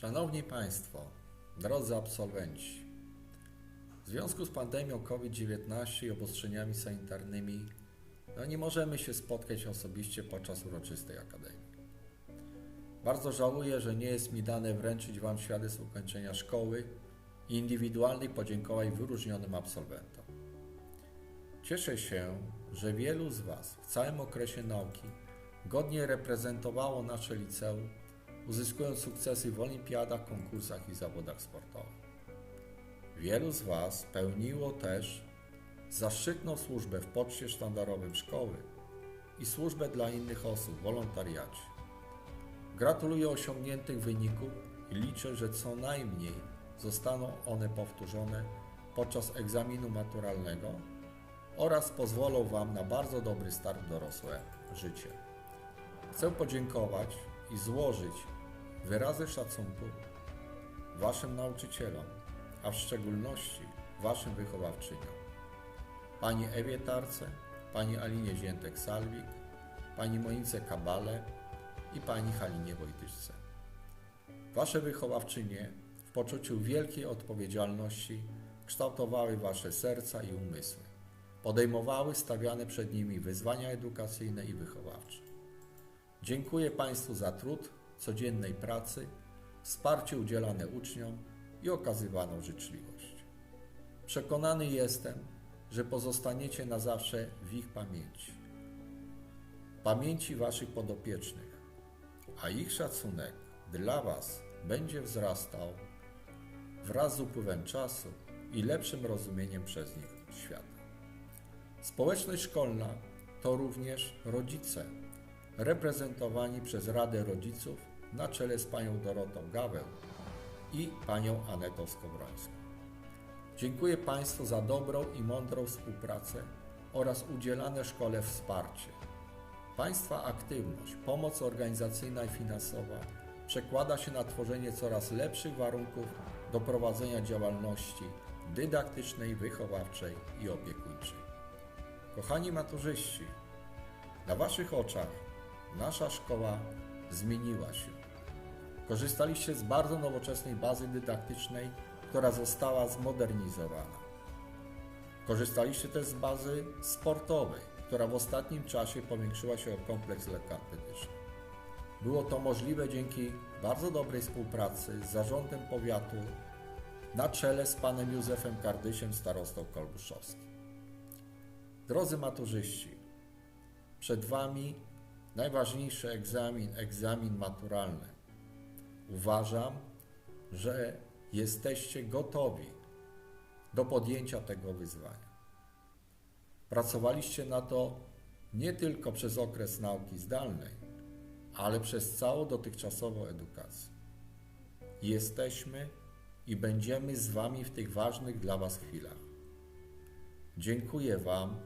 Szanowni Państwo, drodzy absolwenci, w związku z pandemią COVID-19 i obostrzeniami sanitarnymi no nie możemy się spotkać osobiście podczas uroczystej akademii. Bardzo żałuję, że nie jest mi dane wręczyć Wam świadectw ukończenia szkoły i indywidualnych podziękowań wyróżnionym absolwentom. Cieszę się, że wielu z Was w całym okresie nauki godnie reprezentowało nasze liceum, uzyskując sukcesy w olimpiadach, konkursach i zawodach sportowych. Wielu z Was pełniło też zaszczytną służbę w poczcie sztandarowym szkoły i służbę dla innych osób w. Gratuluję osiągniętych wyników i liczę, że co najmniej zostaną one powtórzone podczas egzaminu maturalnego oraz pozwolą Wam na bardzo dobry start w dorosłe życie. Chcę podziękować i złożyć wyrazy szacunku Waszym nauczycielom, a w szczególności Waszym wychowawczyniom. Pani Ewie Tarce, Pani Alinie Ziętek-Salwik, Pani Monice Kabale i Pani Halinie Wojtyszce. Wasze wychowawczynie w poczuciu wielkiej odpowiedzialności kształtowały Wasze serca i umysły. Podejmowały stawiane przed nimi wyzwania edukacyjne i wychowawcze. Dziękuję Państwu za trud codziennej pracy, wsparcie udzielane uczniom i okazywaną życzliwość. Przekonany jestem, że pozostaniecie na zawsze w ich pamięci. Pamięci Waszych podopiecznych, a ich szacunek dla Was będzie wzrastał wraz z upływem czasu i lepszym rozumieniem przez nich świata. Społeczność szkolna to również rodzice, reprezentowani przez Radę Rodziców na czele z panią Dorotą Gaweł i panią Anetą Skowrońską. Dziękuję Państwu za dobrą i mądrą współpracę oraz udzielane szkole wsparcie. Państwa aktywność, pomoc organizacyjna i finansowa przekłada się na tworzenie coraz lepszych warunków do prowadzenia działalności dydaktycznej, wychowawczej i opiekuńczej. Kochani maturzyści, na Waszych oczach nasza szkoła zmieniła się. Korzystaliście z bardzo nowoczesnej bazy dydaktycznej, która została zmodernizowana. Korzystaliście też z bazy sportowej, która w ostatnim czasie powiększyła się o kompleks lekkoatletyczny. Było to możliwe dzięki bardzo dobrej współpracy z zarządem powiatu na czele z panem Józefem Kardysiem, starostą kolbuszowskim. Drodzy maturzyści, przed Wami najważniejszy egzamin, egzamin maturalny. Uważam, że jesteście gotowi do podjęcia tego wyzwania. Pracowaliście na to nie tylko przez okres nauki zdalnej, ale przez całą dotychczasową edukację. Jesteśmy i będziemy z Wami w tych ważnych dla Was chwilach. Dziękuję Wam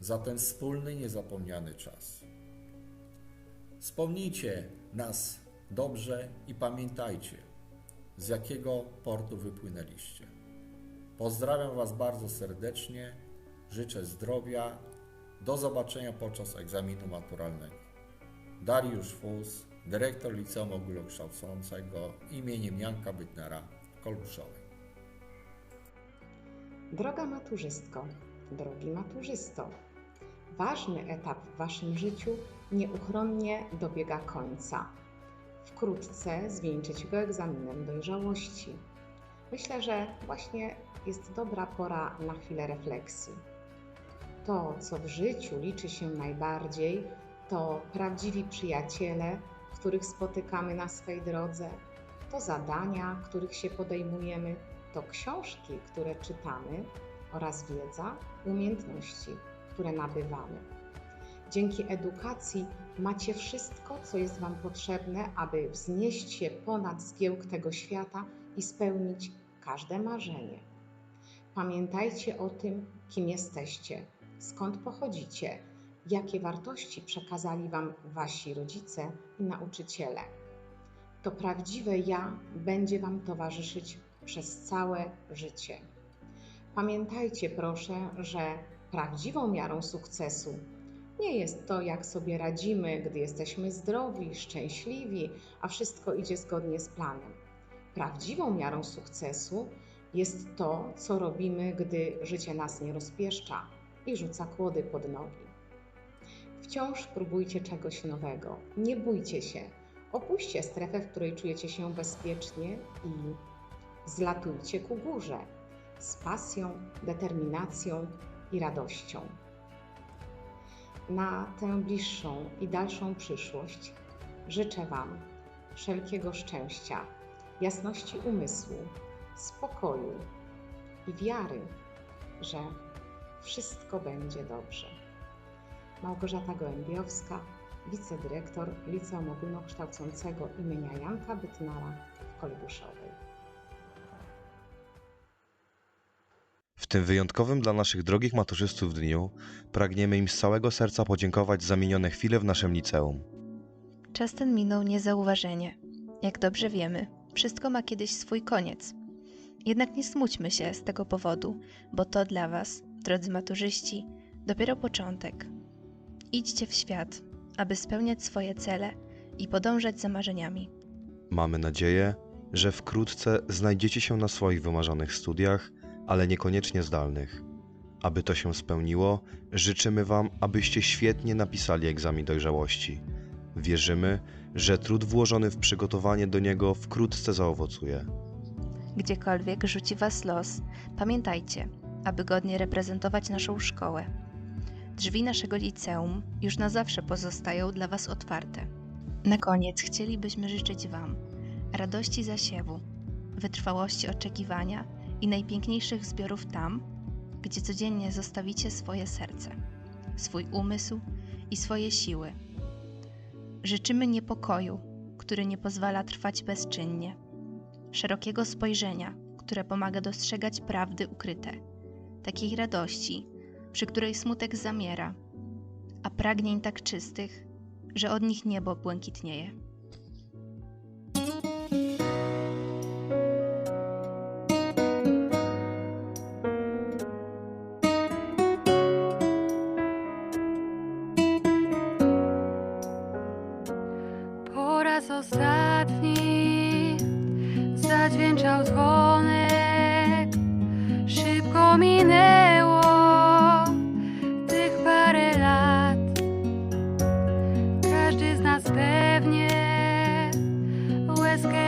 za ten wspólny, niezapomniany czas. Wspomnijcie nas dobrze i pamiętajcie, z jakiego portu wypłynęliście. Pozdrawiam Was bardzo serdecznie, życzę zdrowia, do zobaczenia podczas egzaminu maturalnego. Dariusz Fus, dyrektor Liceum Ogólnokształcącego imieniem Janka Bytnera w. Droga maturzystko, drogi maturzysto, ważny etap w Waszym życiu nieuchronnie dobiega końca. Wkrótce zwieńczycie go egzaminem dojrzałości. Myślę, że właśnie jest dobra pora na chwilę refleksji. To, co w życiu liczy się najbardziej, to prawdziwi przyjaciele, których spotykamy na swej drodze, to zadania, których się podejmujemy, to książki, które czytamy oraz wiedza, umiejętności, które nabywamy. Dzięki edukacji macie wszystko, co jest Wam potrzebne, aby wznieść się ponad zgiełk tego świata i spełnić każde marzenie. Pamiętajcie o tym, kim jesteście, skąd pochodzicie, jakie wartości przekazali Wam Wasi rodzice i nauczyciele. To prawdziwe ja będzie Wam towarzyszyć przez całe życie. Pamiętajcie proszę, że prawdziwą miarą sukcesu Nie jest to, jak sobie radzimy, gdy jesteśmy zdrowi, szczęśliwi, a wszystko idzie zgodnie z planem. Prawdziwą miarą sukcesu jest to, co robimy, gdy życie nas nie rozpieszcza i rzuca kłody pod nogi. Wciąż próbujcie czegoś nowego. Nie bójcie się. Opuśćcie strefę, w której czujecie się bezpiecznie i zlatujcie ku górze z pasją, determinacją i radością. Na tę bliższą i dalszą przyszłość życzę Wam wszelkiego szczęścia, jasności umysłu, spokoju i wiary, że wszystko będzie dobrze. Małgorzata Gołębiowska, wicedyrektor Liceum Ogólnokształcącego imienia Janka Bytnara w Kolbuszowej. Tym wyjątkowym dla naszych drogich maturzystów dniu pragniemy im z całego serca podziękować za minione chwile w naszym liceum. Czas ten minął niezauważenie. Jak dobrze wiemy, wszystko ma kiedyś swój koniec. Jednak nie smućmy się z tego powodu, bo to dla Was, drodzy maturzyści, dopiero początek. Idźcie w świat, aby spełniać swoje cele i podążać za marzeniami. Mamy nadzieję, że wkrótce znajdziecie się na swoich wymarzonych studiach, ale niekoniecznie zdalnych. Aby to się spełniło, życzymy Wam, abyście świetnie napisali egzamin dojrzałości. Wierzymy, że trud włożony w przygotowanie do niego wkrótce zaowocuje. Gdziekolwiek rzuci Was los, pamiętajcie, aby godnie reprezentować naszą szkołę. Drzwi naszego liceum już na zawsze pozostają dla Was otwarte. Na koniec chcielibyśmy życzyć Wam radości zasiewu, wytrwałości oczekiwania i najpiękniejszych zbiorów tam, gdzie codziennie zostawicie swoje serce, swój umysł i swoje siły. Życzymy niepokoju, który nie pozwala trwać bezczynnie szerokiego spojrzenia, które pomaga dostrzegać prawdy ukryte, takiej radości, przy której smutek zamiera, a pragnień tak czystych, że od nich niebo błękitnieje. sky.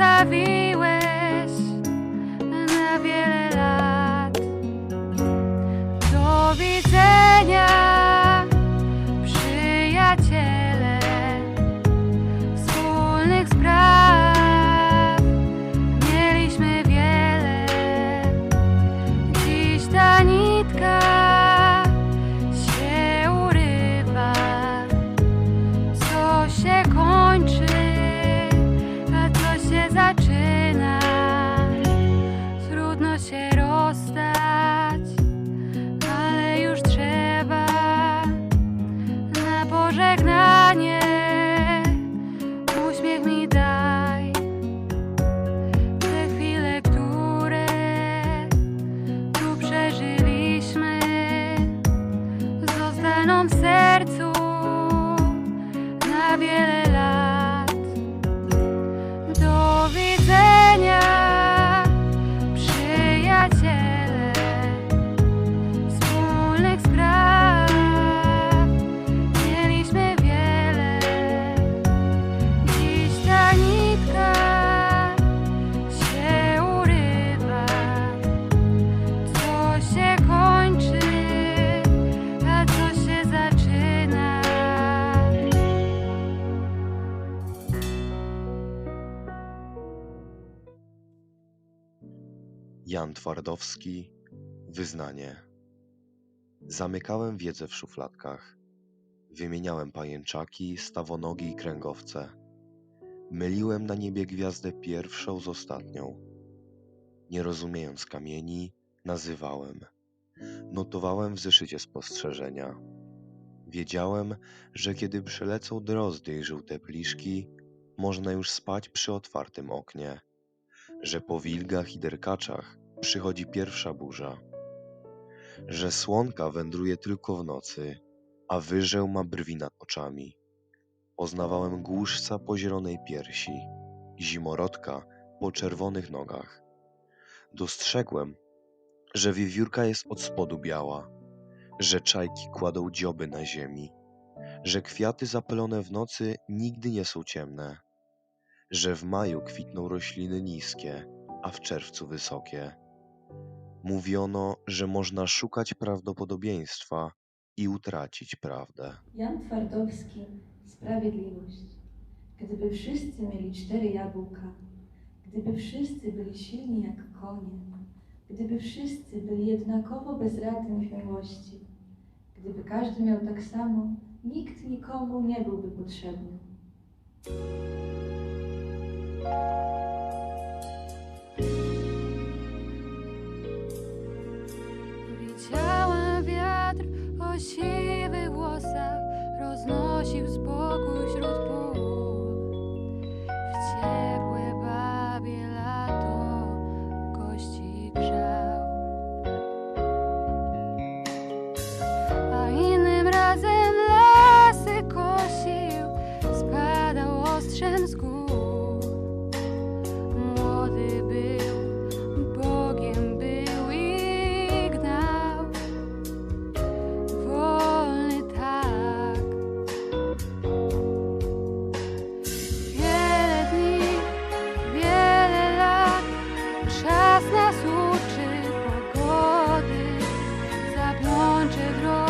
esta vida. Jan Twardowski Wyznanie Zamykałem wiedzę w szufladkach. Wymieniałem pajęczaki, stawonogi i kręgowce. Myliłem na niebie gwiazdę pierwszą z ostatnią. Nie rozumiejąc kamieni, nazywałem. Notowałem w zeszycie spostrzeżenia. Wiedziałem, że kiedy przelecą drozdy i żółte pliszki, można już spać przy otwartym oknie, że po wilgach i derkaczach przychodzi pierwsza burza, że słonka wędruje tylko w nocy, a wyżeł ma brwi nad oczami. Poznawałem głuszca po zielonej piersi, zimorodka po czerwonych nogach. Dostrzegłem, że wiewiórka jest od spodu biała, że czajki kładą dzioby na ziemi, że kwiaty zapylone w nocy nigdy nie są ciemne, że w maju kwitną rośliny niskie, a w czerwcu wysokie. Mówiono, że można szukać prawdopodobieństwa i utracić prawdę. Jan Twardowski, Sprawiedliwość. Gdyby wszyscy mieli cztery jabłka, gdyby wszyscy byli silni jak konie, gdyby wszyscy byli jednakowo bezradni w miłości, gdyby każdy miał tak samo, nikt nikomu nie byłby potrzebny. Siwych włosach Roznosił spokój wśród pól W ciepłe babie lato Kości grzał. A innym razem lasy kosił Spadał ostrzem z non c'è droga.